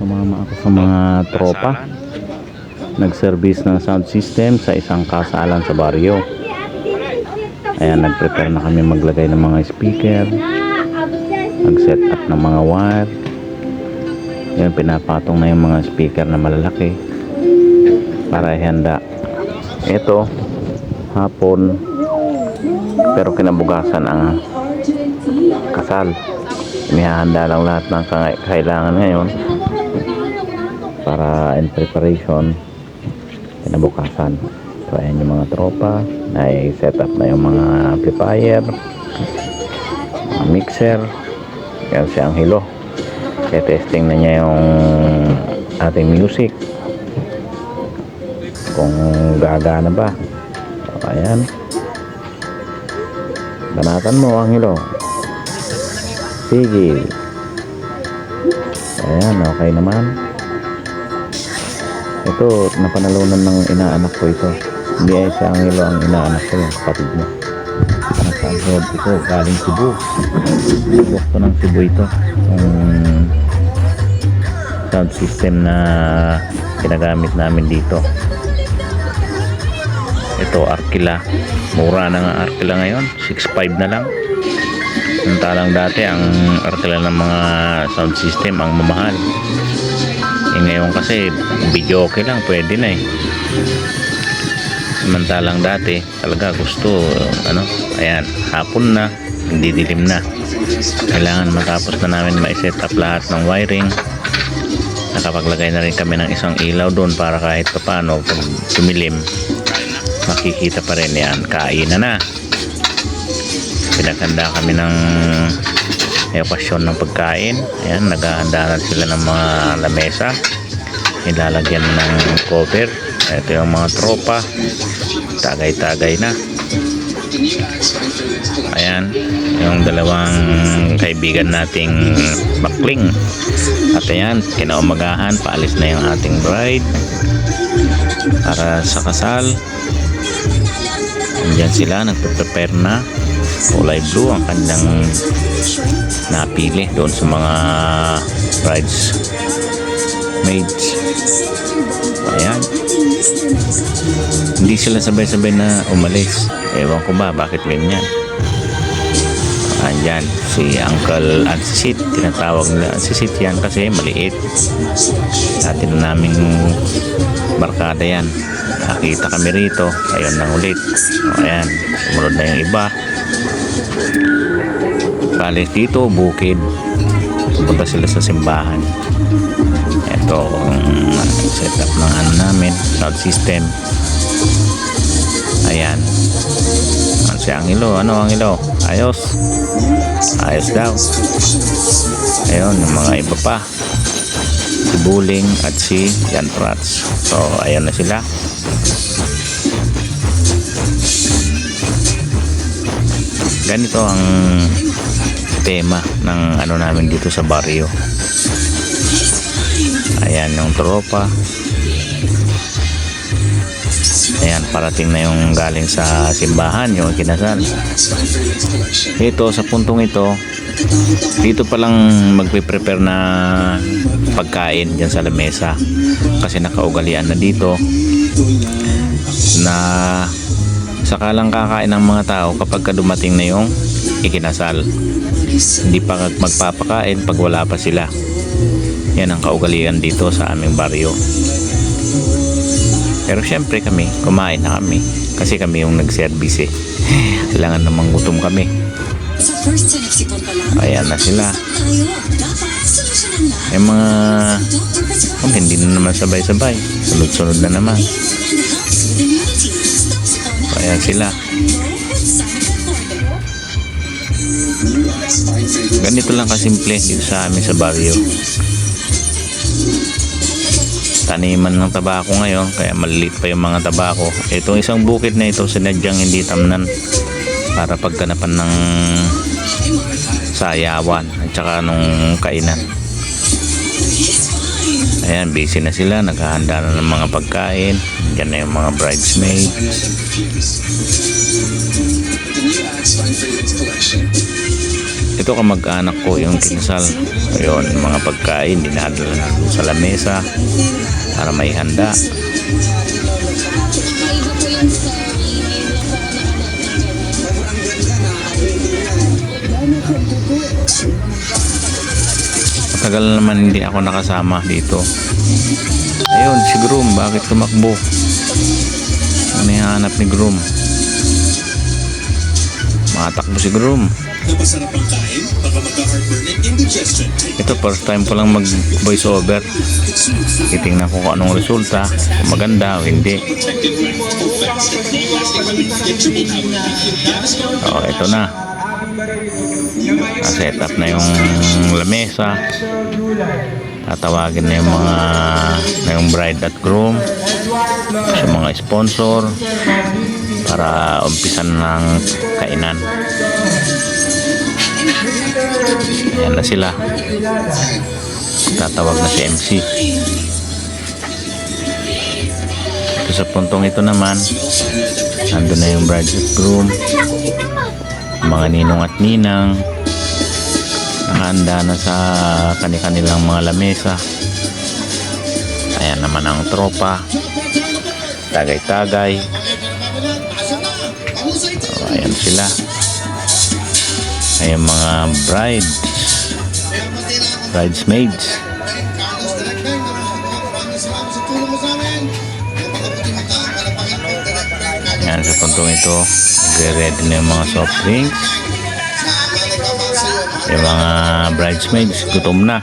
Sumama ako sa mga tropa. Nag-service ng sound system sa isang kasalan sa baryo. Ayan, nag-prepare na kami maglagay ng mga speaker. Nag-set up ng mga wire. Ayan, pinapatong na yung mga speaker na malalaki. Para ihanda. Ito, hapon. Pero kinabukasan ang kasal. Inihahanda lang lahat ng kailangan ngayon para in preparation kinabukasan. So ayan yung mga tropa na set up na yung mga amplifier, mga mixer. Yan si Angelo. Testing na niya yung ating music. Kung gagana ba. So, ayan. Banatan mo, Angelo. Sige. Ayan, okay naman. Ito, napanalunan ng inaanak ko ito. Hindi ay si Angelo ang inaanak ko, yung kapatid niya. Nasa abroad ito, galing Cebu. Gusto ng Cebu ito. Yung sound system na ginagamit namin dito. Ito, Arkila. Mura na nga Arkila ngayon. 6.5 na lang. Samantalang dati ang Arkila ng mga sound system ang mamahal. Eh ngayon kasi video okay lang pwede na eh. Samantalang dati talaga gusto ano ayan hapon na hindi dilim na. Kailangan matapos na namin ma-set up lahat ng wiring. Nakapaglagay na rin kami ng isang ilaw doon para kahit paano pag tumilim makikita pa rin yan kain na na pinaganda kami ng ekasyon ng pagkain. Ayan naghahanda na sila ng mga lamesa. Nilalagyan ng cover. Ito yung mga tropa. Tagay-tagay na. Ayan yung dalawang kaibigan nating bakling. At ayan kinaumagahan paalis na yung ating bride para sa kasal. Andyan sila, nagpe-prepare na. Kulay blue ang kanilang napili doon sa mga brides maids. Ayan. Hindi sila sabay-sabay na umalis. Ewan ko ba, bakit ganyan? Andyan, si Uncle Ansisit. Tinatawag nila Ansisit yan kasi maliit. Dati na naming barkada yan. Nakita kami rito. Ayun na ulit. O, ayan, sumunod na yung iba. Bale dito, bukid. Pupunta sila sa simbahan. Ito ang setup ng ano namin, sound system. Ayan. Ano si Angelo? Ano Angelo? Ayos. Ayos daw. Ayun, yung mga iba pa. Si Buling at si Jan Prats. So, ayan na sila. Ganito ang tema ng ano namin dito sa barrio. Ayan yung tropa. Ayan, parating na yung galing sa simbahan, yung kinasal. Ito, sa puntong ito, dito pa lang magpe-prepare na pagkain dyan sa lamesa. Kasi nakaugalian na dito na saka lang kakain ng mga tao kapag ka dumating na yung ikinasal. Hindi pa magpapakain pag wala pa sila. Yan ang kaugalian dito sa aming baryo. Pero syempre kami, kumain na kami. Kasi kami yung nag-service eh. Kailangan namang gutom kami. Ayan na sila. Yung mga oh, hindi na naman sabay-sabay. Sunod-sunod na naman. Ayan sila. Ganito lang kasimple dito sa amin sa baryo. Taniman ng tabako ngayon, kaya maliliit pa yung mga tabako. Itong isang bukid na ito, sinadyang hindi tamnan para pagkanapan ng sayawan at saka nung kainan. Ayan, busy na sila. Naghahanda na ng mga pagkain. Diyan na yung mga bridesmaids. Ito kamag-anak ko yung kinasal. Ayun, mga pagkain, dinadala na sa lamesa para may handa. Matagal naman hindi ako nakasama dito. Ayun, si Groom, bakit tumakbo? Ano yung hanap ni Groom? Matakbo si Groom. Napasarap ang kain, baka magka-heartburn and indigestion. Ito, first time ko lang mag voice over. Titingnan ko kung anong resulta. Kung maganda o hindi. Protected with full fast and long-lasting relief. Get triple power. Gas guard O, ito na. set up na yung lamesa. Tatawagin na yung mga na yung bride at groom. Sa mga sponsor para umpisan ng kainan. Ayan na sila. Tatawag na si MC. Ito sa puntong ito naman, nandun na yung bride at groom mga ninong at ninang nakahanda na sa kani-kanilang mga lamesa. Ayan naman ang tropa. Tagay-tagay. So, ayan sila. Ayan mga brides. Bridesmaids. Ayan sa puntong ito nagre-ready na yung mga soft drinks yung mga bridesmaids gutom na.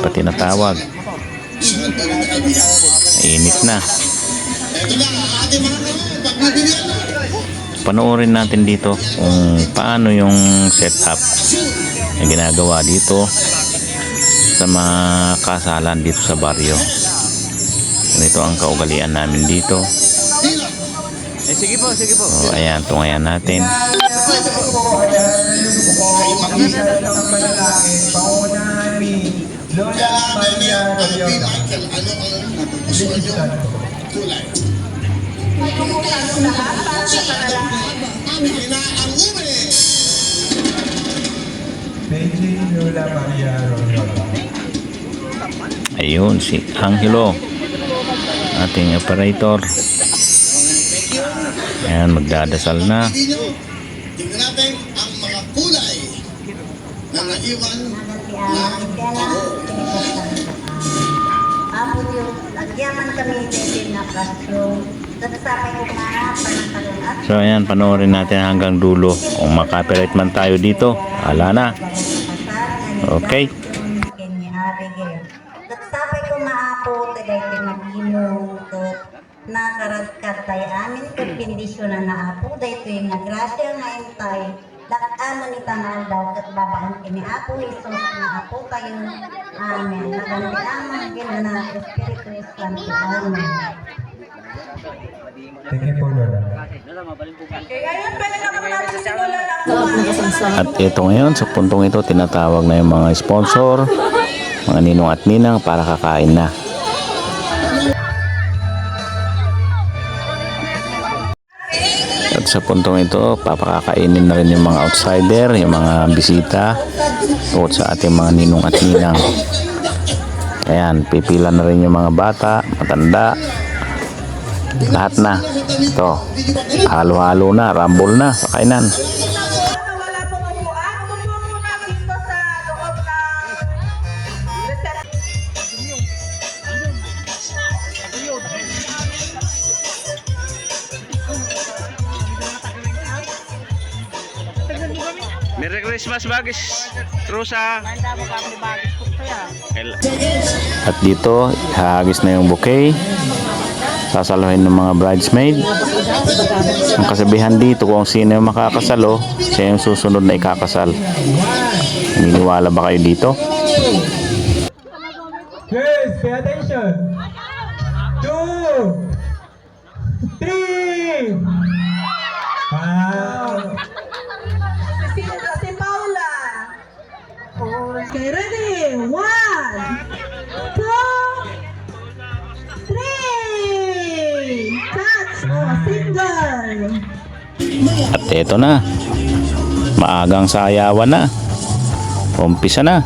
Pati natawag. Init na. Panoorin natin dito kung paano yung setup na ginagawa dito sa mga kasalan dito sa baryo. Ganito ang kaugalian namin dito. Eh, sige po, sige po. so ayan tungayan natin Paunahan ni Lola Maria Royola. Beijing Lola Maria Royola. Ayun, si Angelo. Ating operator. Ayan, magdadasal na. Tingnan natin ang mga kulay na naiwan Apo Diyos, agyaman kami itin na classroom. So ayan, panoorin natin hanggang dulo. Kung makapiright man tayo dito, ala na. Okay. Tatasapay ko maapo, tagay pinag-imong ko nakaragkat tayo amin kung bendisyon na apo, dahito yung nagrasya nga intay. Lakano ni tangal daw at babaan kini Apo Isus na Apo tayo. Amen. Naganti ang mga ginana Espiritu Santo. Amen. Thank you po, Lola. At ito ngayon, sa puntong ito, tinatawag na yung mga sponsor, mga ninong at ninang para kakain na. Sa puntong ito, papakakainin na rin yung mga outsider, yung mga bisita, tungkol sa ating mga ninong at ninang. Ayan, pipila na rin yung mga bata, matanda, lahat na. Ito, halo-halo na, rumble na sa kainan. Merry Christmas, Bagis. Rosa. At dito, ihagis na yung bouquet. Sasaluhin ng mga bridesmaid. Ang kasabihan dito kung sino yung makakasalo, siya yung susunod na ikakasal. Naniniwala ba kayo dito? Girls, pay attention. Two. Three. Wow. Okay, ready? One, two, three. Catch. Oh, single. At eto na. Maagang sayawan na. Umpisa na.